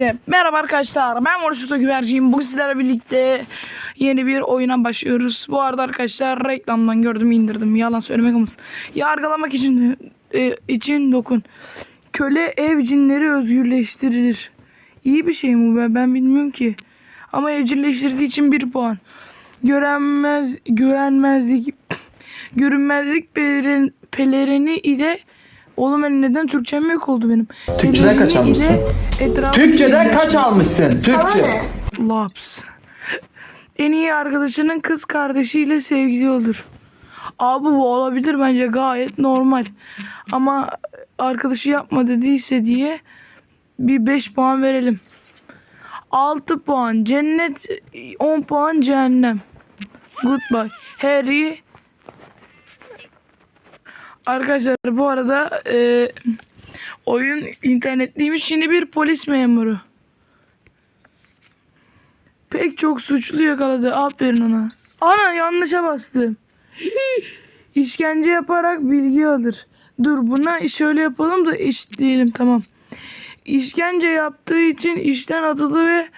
Merhaba arkadaşlar ben Morisuto Güverciyim. Bugün sizlerle birlikte yeni bir oyuna başlıyoruz. Bu arada arkadaşlar reklamdan gördüm indirdim. Yalan söylemek olmaz. Yargılamak için e, için dokun. Köle ev cinleri özgürleştirilir. İyi bir şey mi ben, ben bilmiyorum ki. Ama evcilleştirdiği için bir puan. Görenmez, görenmezlik, görünmezlik pelerin, pelerini ile Oğlum ben neden Türkçem yok oldu benim. Türkçeden kaç almışsın? Türkçeden kaç almışsın? Türkçe. Laps. En iyi arkadaşının kız kardeşiyle sevgili olur. Abi bu olabilir bence gayet normal. Ama arkadaşı yapma dediyse diye bir 5 puan verelim. 6 puan cennet 10 puan cehennem. Goodbye. Harry Arkadaşlar bu arada e, oyun internetliymiş. Şimdi bir polis memuru. Pek çok suçlu yakaladı. Aferin ona. Ana yanlışa bastım. İşkence yaparak bilgi alır. Dur buna şöyle yapalım da iş diyelim tamam. İşkence yaptığı için işten atıldı ve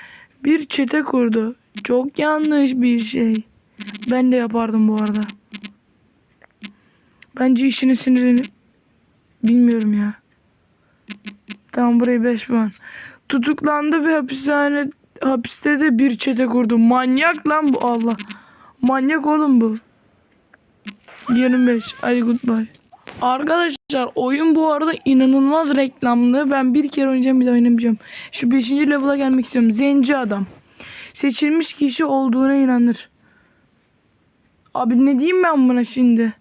bir çete kurdu. Çok yanlış bir şey. Ben de yapardım bu arada. Bence işini sinirlenip bilmiyorum ya. Tamam burayı 5 puan. Tutuklandı ve hapishane hapiste de bir çete kurdu. Manyak lan bu Allah. Manyak oğlum bu. 25. Hadi goodbye. Arkadaşlar oyun bu arada inanılmaz reklamlı. Ben bir kere oynayacağım bir daha oynamayacağım. Şu 5. level'a gelmek istiyorum. Zenci adam. Seçilmiş kişi olduğuna inanır. Abi ne diyeyim ben buna şimdi?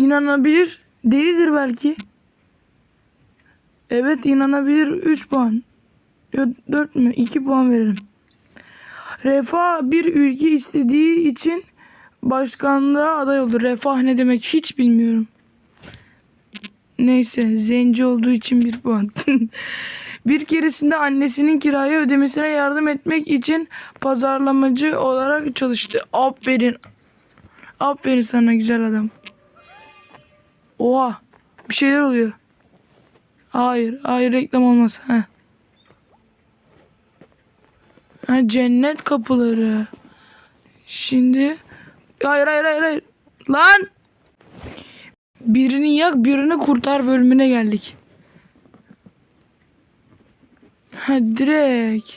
İnanabilir. Delidir belki. Evet inanabilir 3 puan. Ya 4 mü? 2 puan veririm. Refah bir ülke istediği için başkanlığa aday oldu. Refah ne demek hiç bilmiyorum. Neyse zenci olduğu için 1 puan. bir keresinde annesinin kirayı ödemesine yardım etmek için pazarlamacı olarak çalıştı. Aferin. Aferin sana güzel adam. Oha. Bir şeyler oluyor. Hayır. Hayır reklam olmaz. Heh. Ha, cennet kapıları. Şimdi. Hayır hayır hayır hayır. Lan. Birini yak birini kurtar bölümüne geldik. Ha direkt.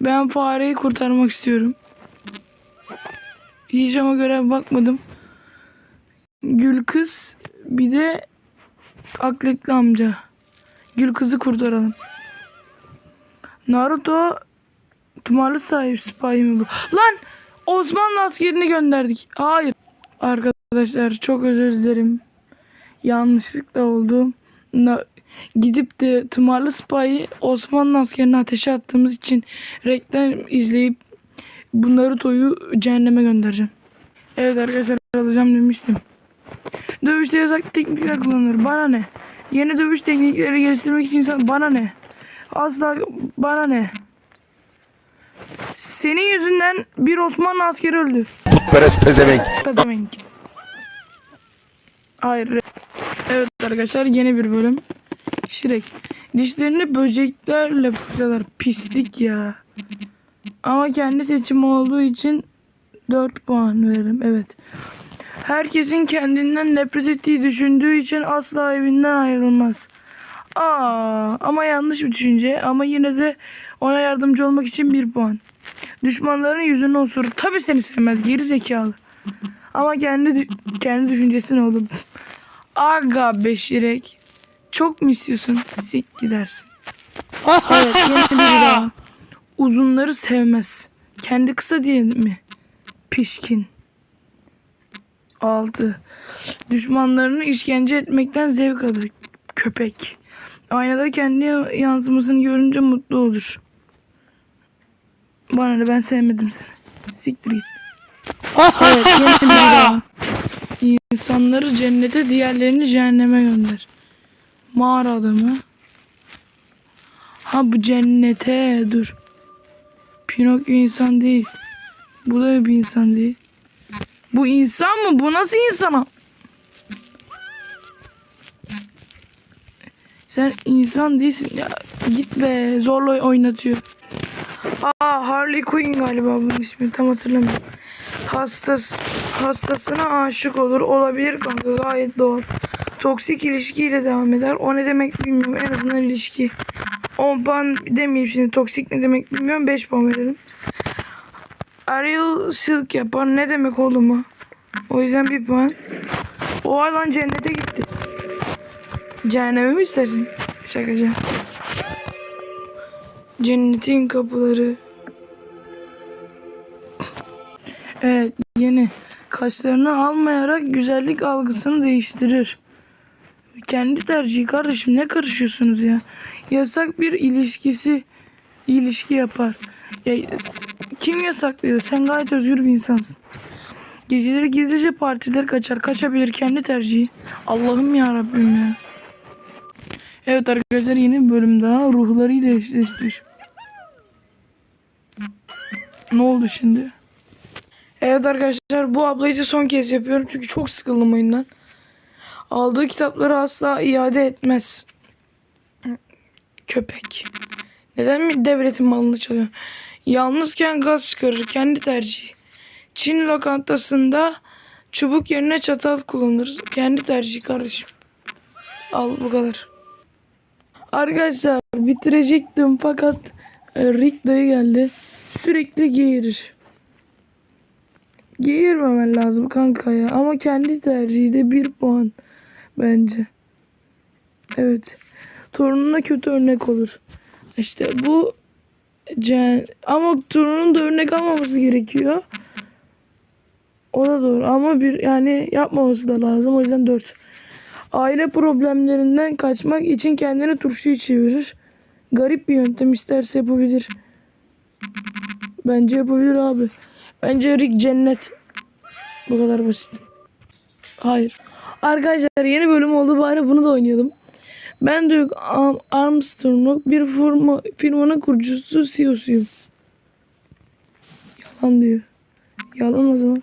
Ben fareyi kurtarmak istiyorum. Ama görev bakmadım. Gül kız bir de akletli amca. Gül kızı kurtaralım. Naruto tımarlı sahip spy mi bu? Lan Osmanlı askerini gönderdik. Hayır. Arkadaşlar çok özür dilerim. Yanlışlıkla oldu. Na- gidip de tımarlı spy'ı Osmanlı askerine ateşe attığımız için reklam izleyip bu Naruto'yu cehenneme göndereceğim. Evet arkadaşlar alacağım demiştim. Dövüşte yasak teknikler kullanılır. Bana ne? Yeni dövüş teknikleri geliştirmek için insan bana ne? Asla bana ne? Senin yüzünden bir Osmanlı askeri öldü. Putperest pezevenk. Pezevenk. Hayır. Evet arkadaşlar yeni bir bölüm. Şirek. Dişlerini böceklerle fırçalar. Pislik ya. Ama kendi seçimi olduğu için 4 puan veririm. Evet. Herkesin kendinden nefret ettiği düşündüğü için asla evinden ayrılmaz. Aa, ama yanlış bir düşünce ama yine de ona yardımcı olmak için bir puan. Düşmanların yüzünü osurur. Tabii seni sevmez geri zekalı. Ama kendi kendi düşüncesini oğlum. Aga Beşirek. Çok mu istiyorsun? Sik gidersin. evet. Uzunları sevmez. Kendi kısa diye mi? Pişkin. 6. Düşmanlarını işkence etmekten zevk alır. Köpek. Aynada kendi yansımasını görünce mutlu olur. Bana ne ben sevmedim seni. Siktir git. evet yeni bir daha. İnsanları cennete diğerlerini cehenneme gönder. Mağara adamı. Ha bu cennete dur. Pinokyo insan değil. Bu da bir insan değil. Bu insan mı? Bu nasıl insan? Sen insan değilsin. Ya git be zorla oynatıyor. Aa Harley Quinn galiba bunun ismi tam hatırlamıyorum. Hastas, hastasına aşık olur olabilir kanka gayet doğal. Toksik ilişkiyle devam eder. O ne demek bilmiyorum en azından ilişki. 10 puan demeyeyim şimdi toksik ne demek bilmiyorum 5 puan verelim. Ariel silk yapar ne demek oğlum o? O yüzden bir puan. O lan cennete gitti. Cehenneme mi istersin? Şakacı. Cennetin kapıları. Evet yeni. Kaşlarını almayarak güzellik algısını değiştirir. Kendi tercihi kardeşim ne karışıyorsunuz ya? Yasak bir ilişkisi ilişki yapar. Ya, kim yasaklıyor? Sen gayet özgür bir insansın. Geceleri gizlice partiler kaçar. Kaçabilir kendi tercihi. Allah'ım ya Rabbim ya. Evet arkadaşlar yeni bir bölüm daha ruhlarıyla eşleştir. Ne oldu şimdi? Evet arkadaşlar bu ablayı da son kez yapıyorum çünkü çok sıkıldım oyundan. Aldığı kitapları asla iade etmez. Köpek. Neden mi devletin malını çalıyor? Yalnızken gaz çıkarır. Kendi tercihi. Çin lokantasında çubuk yerine çatal kullanır. Kendi tercihi kardeşim. Al bu kadar. Arkadaşlar bitirecektim fakat e, Rick dayı geldi. Sürekli geğirir. Geğirmemen lazım kanka ya. Ama kendi tercihi de bir puan bence. Evet. Torununa kötü örnek olur. İşte bu Cen ama torunun da örnek almaması gerekiyor. O da doğru ama bir yani yapmaması da lazım. O yüzden 4. Aile problemlerinden kaçmak için kendini turşuya çevirir. Garip bir yöntem isterse yapabilir. Bence yapabilir abi. Bence Rick cennet. Bu kadar basit. Hayır. Arkadaşlar yeni bölüm oldu bari bunu da oynayalım. Ben Duke Armstrong bir firma, firmanın kurucusu CEO'suyum. Yalan diyor. Yalan o zaman.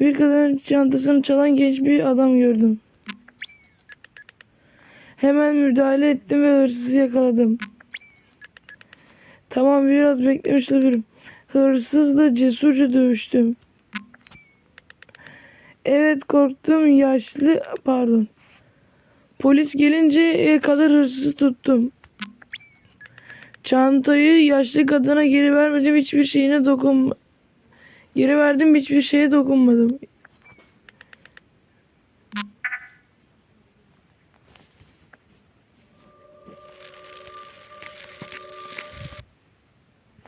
Bir kadının çantasını çalan genç bir adam gördüm. Hemen müdahale ettim ve hırsızı yakaladım. Tamam biraz beklemiş olabilirim. Hırsızla cesurca dövüştüm. Evet korktum yaşlı pardon. Polis gelinceye kadar hırsızı tuttum. Çantayı yaşlı kadına geri vermedim hiçbir şeyine dokun Geri verdim hiçbir şeye dokunmadım.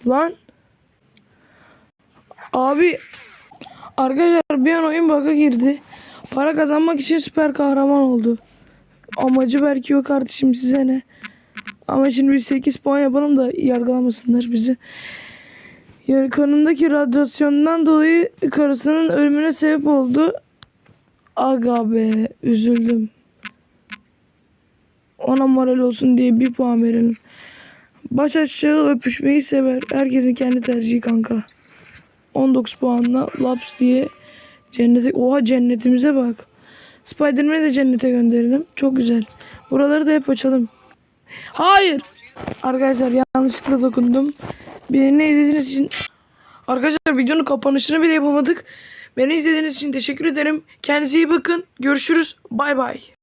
Lan. Abi. Arkadaşlar bir an oyun bug'a girdi. Para kazanmak için süper kahraman oldu. Amacı belki yok kardeşim size ne. Ama şimdi biz 8 puan yapalım da yargılamasınlar bizi. Yani kanındaki radyasyondan dolayı karısının ölümüne sebep oldu. Aga be üzüldüm. Ona moral olsun diye bir puan verelim. Baş aşağı öpüşmeyi sever. Herkesin kendi tercihi kanka. 19 puanla laps diye cennete... Oha cennetimize bak. Spiderman'i de cennete gönderelim. Çok güzel. Buraları da hep açalım. Hayır. Arkadaşlar yanlışlıkla dokundum. Beni izlediğiniz için Arkadaşlar videonun kapanışını bile yapamadık. Beni izlediğiniz için teşekkür ederim. Kendinize iyi bakın. Görüşürüz. Bay bay.